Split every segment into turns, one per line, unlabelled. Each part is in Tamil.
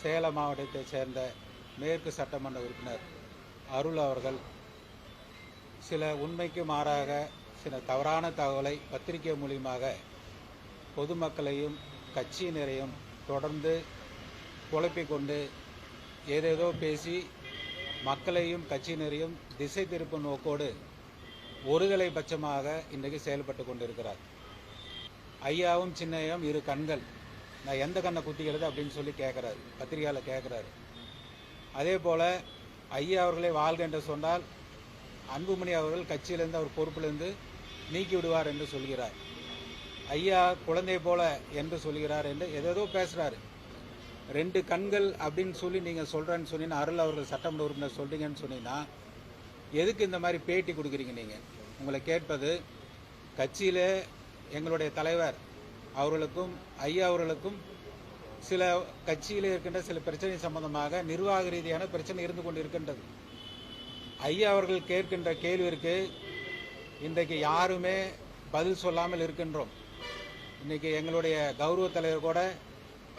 சேலம் மாவட்டத்தைச் சேர்ந்த மேற்கு சட்டமன்ற உறுப்பினர் அருள் அவர்கள் சில உண்மைக்கு மாறாக சில தவறான தகவலை பத்திரிகை மூலியமாக பொதுமக்களையும் கட்சியினரையும் தொடர்ந்து குழப்பிக் கொண்டு ஏதேதோ பேசி மக்களையும் கட்சியினரையும் திசை திருப்பும் நோக்கோடு ஒருதலை பட்சமாக இன்றைக்கு செயல்பட்டு கொண்டிருக்கிறார். ஐயாவும் சின்னையும் இரு கண்கள் நான் எந்த கண்ணை குத்திக்கிறது அப்படின்னு சொல்லி கேட்குறாரு பத்திரிகையாளர் கேட்குறாரு அதே போல் ஐயா அவர்களை வாழ்க என்று சொன்னால் அன்புமணி அவர்கள் கட்சியிலேருந்து அவர் பொறுப்பிலிருந்து நீக்கி விடுவார் என்று சொல்கிறார். ஐயா குழந்தை போல என்று சொல்கிறார் என்று ஏதேதோ பேசுகிறாரு ரெண்டு கண்கள் அப்படின்னு சொல்லி நீங்கள் சொல்கிறேன்னு சொன்னீங்கன்னா அருள் அவர்கள் சட்டமன்ற உறுப்பினர் சொல்கிறீங்கன்னு சொன்னீங்கன்னா எதுக்கு இந்த மாதிரி பேட்டி கொடுக்குறீங்க நீங்கள் உங்களை கேட்பது கட்சியில் எங்களுடைய தலைவர் அவர்களுக்கும் ஐயா அவர்களுக்கும் சில கட்சியில் இருக்கின்ற சில பிரச்சனை சம்பந்தமாக நிர்வாக ரீதியான பிரச்சனை இருந்து கொண்டு இருக்கின்றது ஐயா அவர்கள் கேட்கின்ற கேள்விற்கு இன்றைக்கு யாருமே பதில் சொல்லாமல் இருக்கின்றோம். இன்றைக்கி எங்களுடைய கௌரவ தலைவர் கூட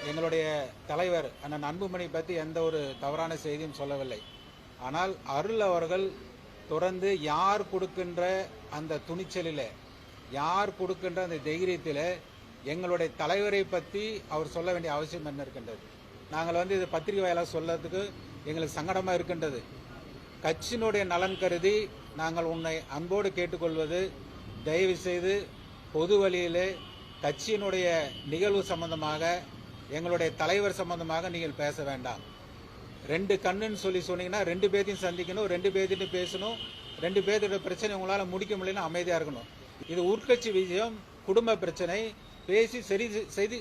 எங்களுடைய தலைவர் அண்ணன் அன்புமணி பற்றி எந்த ஒரு தவறான செய்தியும் சொல்லவில்லை. ஆனால் அருள் அவர்கள் தொடர்ந்து யார் கொடுக்கின்ற அந்த துணிச்சலில் யார் கொடுக்கின்ற அந்த தைரியத்தில் எங்களுடைய தலைவரை பற்றி அவர் சொல்ல வேண்டிய அவசியம் என்ன இருக்கின்றது? நாங்கள் வந்து இது பத்திரிகை வாயிலாக சொல்லறதுக்கு எங்களுக்கு சங்கடமாக இருக்கின்றது. கட்சியினுடைய நலன் கருதி நாங்கள் உன்னை அன்போடு கேட்டுக்கொள்வது தயவு செய்து பொது வழியிலே கட்சியினுடைய நிகழ்வு சம்பந்தமாக எங்களுடைய தலைவர் சம்பந்தமாக நீங்கள் பேச வேண்டாம். ரெண்டு கண்ணுன்னு சொல்லி சொன்னீங்கன்னா ரெண்டு பேர்த்தையும் சந்திக்கணும் ரெண்டு பேர்த்திட்டு பேசணும் ரெண்டு பேர்த்தோட பிரச்சனை உங்களால் முடிக்க முடியலன்னு அமைதியாக இருக்கணும். இது உட்கட்சி விஷயம் குடும்ப பிரச்சனை பேசி சரி செய்து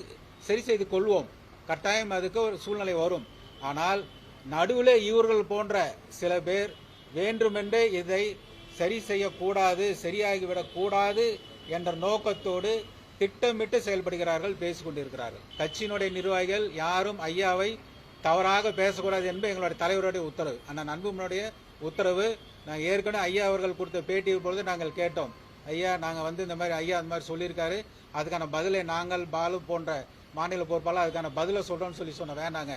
சரி செய்து கொள்வோம். கட்டாயம் அதுக்கு ஒரு சூழ்நிலை வரும். ஆனால் நடுவில் இவர்கள் போன்ற சில பேர் வேண்டுமென்றே இதை சரி செய்யக்கூடாது சரியாகிவிடக்கூடாது என்ற நோக்கத்தோடு திட்டமிட்டு செயல்படுகிறார்கள் பேசிக்கொண்டிருக்கிறார்கள். கட்சியினுடைய நிர்வாகிகள் யாரும் ஐயாவை தவறாக பேசக்கூடாது என்பது எங்களுடைய தலைவருடைய உத்தரவு. அண்ணன் அன்புமனுடைய உத்தரவு. நான் ஏற்கனவே ஐயா அவர்கள் கொடுத்த பேட்டி பொழுது நாங்கள் கேட்டோம். ஐயா நாங்கள் வந்து இந்த மாதிரி ஐயா அந்த மாதிரி சொல்லியிருக்காரு. அதுக்கான பதிலை நாங்கள் பாலு போன்ற மாநில பொறுப்பாளர் அதுக்கான பதிலை சொல்கிறோம்னு சொல்லி சொன்ன வேணாங்க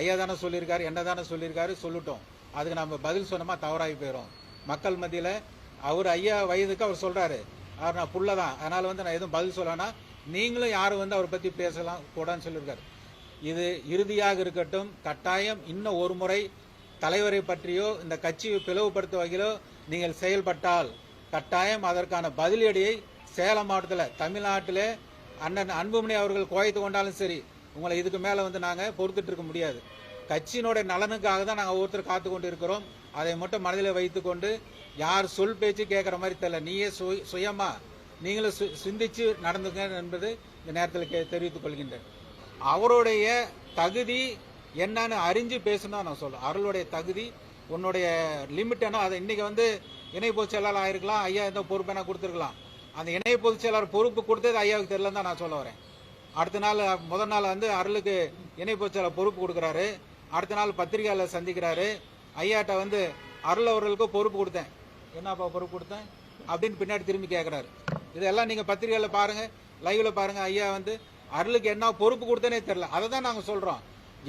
ஐயா தானே சொல்லியிருக்காரு என்ன தானே சொல்லியிருக்காரு சொல்லிட்டோம். அதுக்கு நம்ம பதில் சொன்னோமா தவறாகி போயிடும் மக்கள் மத்தியில் அவர் ஐயா வயதுக்கு அவர் சொல்கிறாரு அவர் நான் புள்ள தான். அதனால் வந்து நான் எதுவும் பதில் சொல்லனா நீங்களும் யாரும் வந்து அவரை பற்றி பேசலாம் கூடாதுன்னு சொல்லியிருக்காரு. இது இறுதியாக இருக்கட்டும் கட்டாயம் இன்னும் ஒரு முறை தலைவரை பற்றியோ இந்த கட்சியை பிளவுபடுத்த வகையிலோ நீங்கள் செயல்பட்டால் கட்டாயம் அதற்கான பதிலடியை சேலம் மாவட்டத்தில் தமிழ்நாட்டிலே அண்ணன் அன்புமணி அவர்கள் குவைத்து கொண்டாலும் சரி உங்களை இதுக்கு மேலே வந்து நாங்கள் பொறுத்துட்டு இருக்க முடியாது. கட்சியினுடைய நலனுக்காக தான் நாங்கள் ஒவ்வொருத்தர் காத்து கொண்டு இருக்கிறோம். அதை மட்டும் மனதில் வைத்துக்கொண்டு யார் சொல் பேச்சு கேட்குற மாதிரி தெரியல. நீயே சுய- சுயமாக நீங்களும் சு- சிந்திச்சு நடந்துங்க என்பது இந்த நேரத்தில் கே- தெரிவித்துக் கொள்கின்றேன். அவருடைய தகுதி என்னன்னு அறிஞ்சு பேசணும் நான் சொல்லுவேன் அருளுடைய தகுதி உன்னுடைய லிமிட் என்ன? அதை இன்னைக்கு வந்து இணை பொதுச் செயலாளர் ஆயிருக்கலாம் ஐயா எந்த பொறுப்பை நான் கொடுத்துருக்கலாம். அந்த இணை பொதுச் செயலாளர் பொறுப்பு கொடுத்தது ஐயாவுக்கு தெரியலன்னு தான் நான் சொல்ல வரேன். அடுத்த நாள் முதல் நாள் வந்து அருளுக்கு இணை பொதுச் செயலாளர் பொறுப்பு கொடுக்குறாரு. அடுத்த நாள் பத்திரிகையாளர் சந்திக்கிறாரு. ஐயாட்ட வந்து அருள் அவர்களுக்கு பொறுப்பு கொடுத்தேன். என்னப்பா பொறுப்பு கொடுத்தேன்? அப்படின்னு பின்னாடி திரும்பி கேட்குறாரு இதெல்லாம் நீங்கள் பத்திரிகையில் பாருங்கள் லைவில் பாருங்கள் ஐயா வந்து அருளுக்கு என்ன பொறுப்பு கொடுத்தனே தெரில அதை தான் நாங்கள் சொல்கிறோம்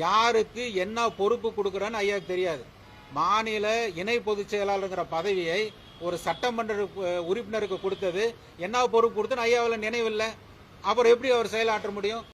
யாருக்கு என்ன பொறுப்பு கொடுக்குறோன்னு ஐயாவுக்கு தெரியாது. மாநில இணை பொதுச் செயலாளருங்கிற பதவியை ஒரு சட்டமன்ற உறுப்பினருக்கு கொடுத்தது. என்ன பொறுப்பு கொடுத்துன்னு ஐயாவில் நினைவில்லை. அப்புறம் எப்படி அவர் செயலாற்ற முடியும்?